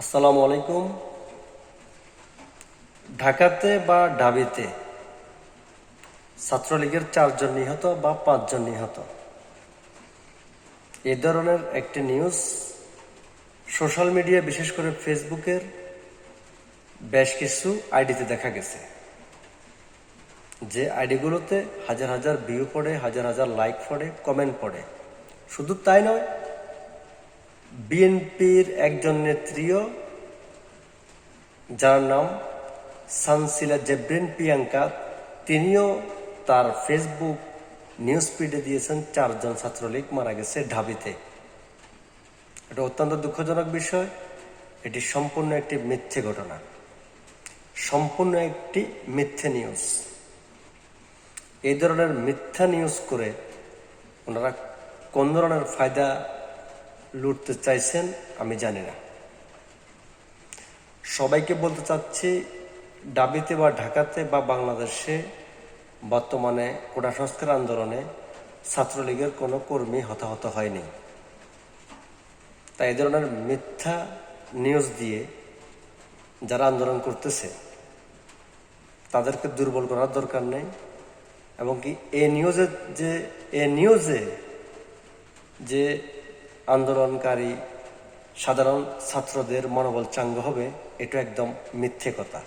আসসালামু আলাইকুম। ঢাকাতে বা ঢাবিতে ছাত্রলীগের চারজন নিহত বা পাঁচজন নিহত। এ ধরনের একটি নিউজ সোশ্যাল মিডিয়া বিশেষ করে ফেসবুকের বেশ কিছু আইডিতে দেখা গেছে। যে আইডিগুলোতে হাজার হাজার ভিউ পড়ে, হাজার হাজার লাইক পড়ে, কমেন্ট পড়ে। শুধু তাই নয় বিএনপির একজন নেত্রীও, যার নাম সানসিলা জেব্রিন প্রিয়াঙ্কা, তিনিও তার ফেসবুক নিউজ ফিডে দিয়েছেন, চারজন ছাত্রলীগ মারা গেছে ঢাবিতে। এটা অত্যন্ত দুঃখজনক বিষয়। এটি সম্পূর্ণ একটি মিথ্যে ঘটনা। সম্পূর্ণ একটি মিথ্যে নিউজ। এই ধরনের মিথ্যা নিউজ করে ওনারা কোন ধরনের ফায়দা লুটতে চাইছেন, আমি জানি না। সবাইকে বলতে চাচ্ছি, ডাবিতে বা ঢাকাতে বা বাংলাদেশে বর্তমানে কোটা সংস্কার আন্দোলনে ছাত্রলীগের কোনো কর্মী হতাহত হয়নি। তাই এই ধরনের মিথ্যা নিউজ দিয়ে যারা আন্দোলন করতেছে, তাদেরকে দুর্বল করার দরকার নেই এবং কি এ নিউজে যে, এ নিউজে যে আন্দোলনকারী সাধারণ ছাত্রদের মনোবল চাঙ্গ হবে, এটা একদম মিথ্যে কথা।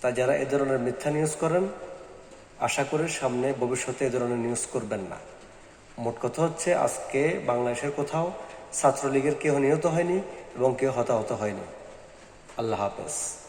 তাই যারা এ ধরনের মিথ্যা নিউজ করেন, আশা করি সামনে ভবিষ্যতে এ ধরনের নিউজ করবেন না। মোট কথা হচ্ছে, আজকে বাংলাদেশের কোথাও ছাত্রলীগের কেউ নিহত হয়নি এবং কেউ হতাহত হয়নি। আল্লাহ হাফেজ।